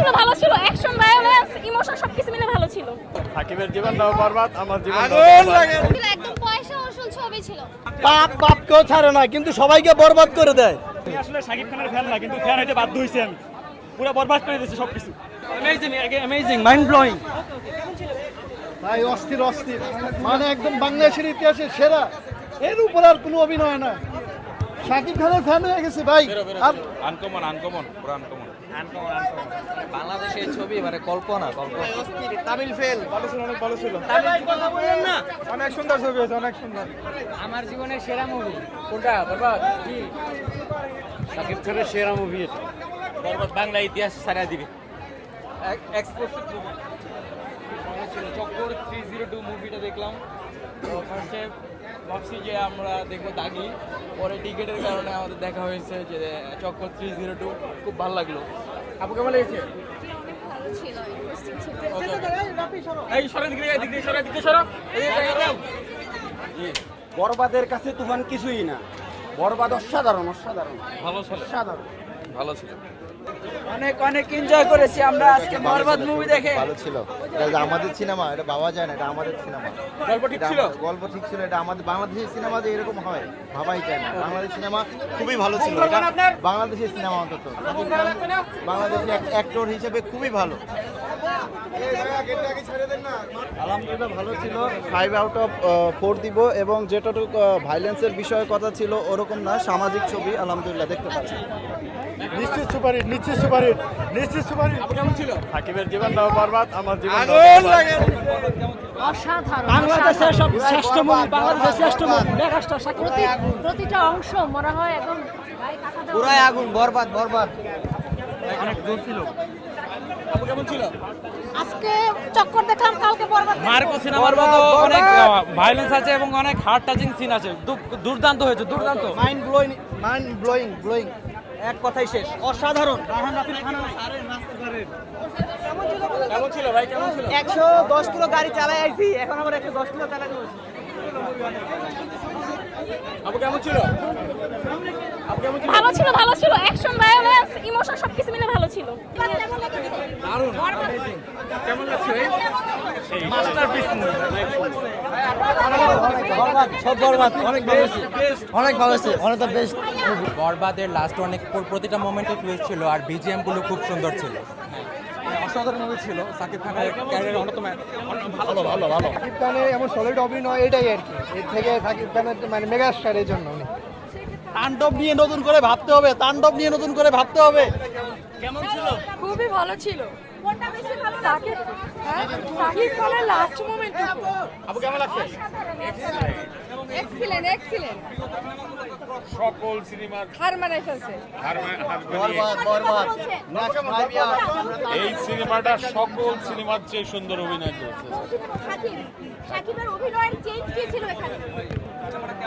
ছিল ভালো ছিল অ্যাকশন ভায়োলেন্স ইমোশন সবকিছু মিলে ভালো ছিল। সাকিবের জীবনটাও বরবাদ আমার জীবন ছিল একদম পয়সা ওসুল ছবি ছিল। পাপ পাপ কেউ ছাড়ে না কিন্তু সবাইকে বরবাদ করে দেয়। আমি আসলে সাকিব খানের ফ্যান না কিন্তু ফ্যান হইতে বাধ্য হইছি আমি। পুরো বরবাদ করে দিয়েছে সবকিছু। অ্যামেজিং অ্যামেজিং মাইন্ড ব্লোয়িং ভাই অস্থির অস্থির। মানে একদম বাংলাদেশের ইতিহাসে সেরা। এর উপর আর কোনো অভিনয় না শাকিব খানের ফ্যান হয়ে গেছে ভাই। আনকমন আনকমন পুরো আনকমন বাংলাদেশের ছবি মানে কল্পনা কল্পনা। তামিল ফেল ভালো ছিল অনেক ভালো ছিল। অনেক সুন্দর ছবি হয়েছে অনেক সুন্দর। আমার জীবনের সেরা মুভি কোনটা? বরবাদ? কি? সাকিব খানের সেরা মুভি এটা। বরবাদ বাংলা ইতিহাস সারা দিবে। এক্সপ্লোসিভ মুভি ছিল। চক্কর থ্রি জিরো টু মুভিটা দেখলাম ফার্স্টে ভাবছি যে আমরা দেখব দাগি। পরে টিকিটের কারণে আমাদের দেখা হয়েছে যে চক্কর থ্রি জিরো টু খুব ভালো লাগল। আপু কেমন লেগেছে? ভালো ছিল ইন্টারেস্টিং ছিল এই সরে দিকে দিক দিয়ে সরো। বরবাদের কাছে তুফান কিছুই না। বরবাদ অসাধারণ অসাধারণ। ভালো ছিল। অসাধারণ। ভালো ছিল। অনেক অনেক এনজয় করেছি আমরা আজকে বরবাদ মুভি দেখে। ভালো ছিল। এটা আমাদের সিনেমা এটা বাবা যায় না এটা আমাদের সিনেমা গল্প ঠিক ছিল? গল্প ঠিক ছিল এটা আমাদের বাংলাদেশের সিনেমা যে এরকম হয় ভাবাই যায় না। বাংলাদেশ সিনেমা খুবই ভালো ছিল এটা বাংলাদেশের সিনেমা অন্তত। বাংলাদেশের অ্যাক্টর হিসেবে খুবই ভালো। আলহামদুলিল্লাহ ভালো ছিল। ফাইভ আউট অফ ফোর দিব এবং যেটুকু ভাইলেন্সের বিষয়ে কথা ছিল ওরকম না সামাজিক ছবি আলহামদুলিল্লাহ দেখতে পাচ্ছি নিশ্চিত সুপারহিট নিশ্চিত সুপারহিট নিশ্চিত সুপারহিট কেমন ছিল? সাকিবের জীবনটাও বরবাদ আমার জীবন অসাধারণ বাংলাদেশের সব শ্রেষ্ঠ মুভি বাংলাদেশের শ্রেষ্ঠ মুভি মেগাস্টার প্রতিটা অংশ মনে হয় একদম। পুরাই আগুন বরবাদ বরবাদ। অনেক জোর ছিল। আজকে চক্কর দেখলাম কালকে বরবাদ মার্কো সিনেমার মতো অনেক ভায়োলেন্স আছে এবং অনেক হার্ট টাচিং সিন আছে। দুর্দান্ত হয়েছে দুর্দান্ত। Mind blowing mind blowing blowing এক কথাই শেষ। অসাধারণ। কেমন ছিল ভাই কেমন ছিল? একশো দশ কিলো গাড়ি চালাই আইছি এখন আবার একশো দশ কিলো চালাই আপু ভালো ছিল ভালো ছিল। অ্যাকশন ভায়োলেন্স ইমোশন সবকিছু মিলে ভালো ছিল। কেমন লাগছে সব বরবাদ অনেক ভালো হয়েছে। অনেক ভালো হয়েছে অনেক বেস্ট বরবাদের লাস্ট অনেক প্রতিটা মোমেন্টে টুইস্ট ছিল আর বিজিএমগুলো খুব সুন্দর ছিল। অসাধারণ মুভি ছিল সাকিব খানের ক্যারিয়ার অন্যতম ভালো ভালো ভালো। শাকিব খানের এমন সলিড অভিনয় এটাই আর কি। এর থেকে শাকিব খানের মানে মেগা স্টার এর জন্য উনি। তাণ্ডব নিয়ে নতুন করে ভাবতে হবে তাণ্ডব নিয়ে নতুন করে ভাবতে হবে। খুবই ভালো ছিল। সাকিব হ্যাঁ? সাকিব খানের লাস্ট মোমেন্ট আপু কেমন লাগছে? এক্সিলেন্ট এক্সিলেন্ট সকল সিনেমার হার মানাই ফেলছে। বরবাদ বরবাদ। এই সিনেমাটা সকল সিনেমার চেয়ে সুন্দর অভিনয় করেছে। সাকিব সাকিবের অভিনয়ের চেঞ্জ কি ছিল এখানে?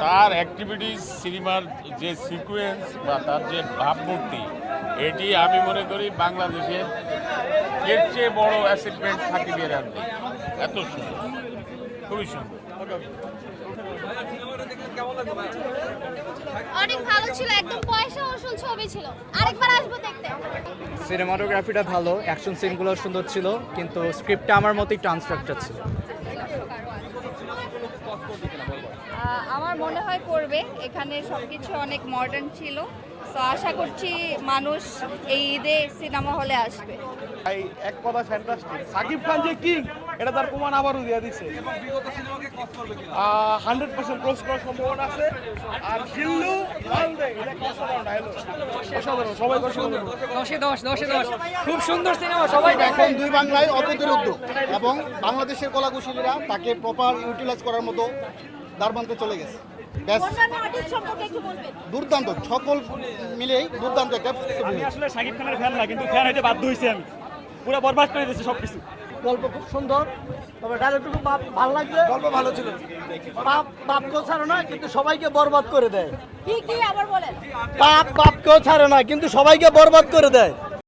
তার অ্যাক্টিভিটিস সিনেমার যে সিকোয়েন্স বা তার যে ভাবমূর্তি এটি আমি মনে করি বাংলাদেশের এর চেয়ে বড় অ্যাচিভমেন্ট সাকিবের আর নেই এত সুন্দর। খুবই সুন্দর। অনেক ভালো ছিল একদম পয়সা ওসুল ছবি ছিল। আরেকবার আসব দেখতে। সিনেমাটোগ্রাফিটা ভালো অ্যাকশন সিনগুলো সুন্দর ছিল কিন্তু স্ক্রিপ্টটা আমার মতো একটু আনস্ট্রাকচার ছিল। আমার মনে হয় করবে এখানে সবকিছু অনেক মডার্ন ছিল। তো আশা করছি মানুষ এই ঈদে সিনেমা হলে আসবে। ভাই এক কথা ফ্যান্টাস্টিক সাকিব খান যে কিং এটা তার প্রমাণ আবারও দিয়ে দিচ্ছে হান্ড্রেড পার্সেন্ট ক্রস করার সম্ভাবনা আছে। আর অসাধারণ সবাই দশে দশ দশে দশ। খুব সুন্দর সিনেমা সবাই এখন দুই বাংলায় উদ্যোগ এবং বাংলাদেশের কলাকুশলীরা তাকে প্রপার ইউটিলাইজ করার মতো দ্বারবান্তে চলে গেছে। ব্যাস। দুর্দান্ত সকল মিলেই দুর্দান্ত একটা আমি আসলে সাকিব খানের ফ্যান না কিন্তু ফ্যান হইতে বাধ্য হইছি আমি। পুরো বরবাদ করে দিয়েছে সবকিছু। গল্প খুব সুন্দর তবে ডায়লগটা খুব ভালো লাগছে। গল্প ভালো ছিল। পাপ পাপ কেউ ছাড়ে না কিন্তু সবাইকে বরবাদ করে দেয়। কি কি আবার বলেন? পাপ পাপ কেউ ছাড়ে না কিন্তু সবাইকে বরবাদ করে দেয়।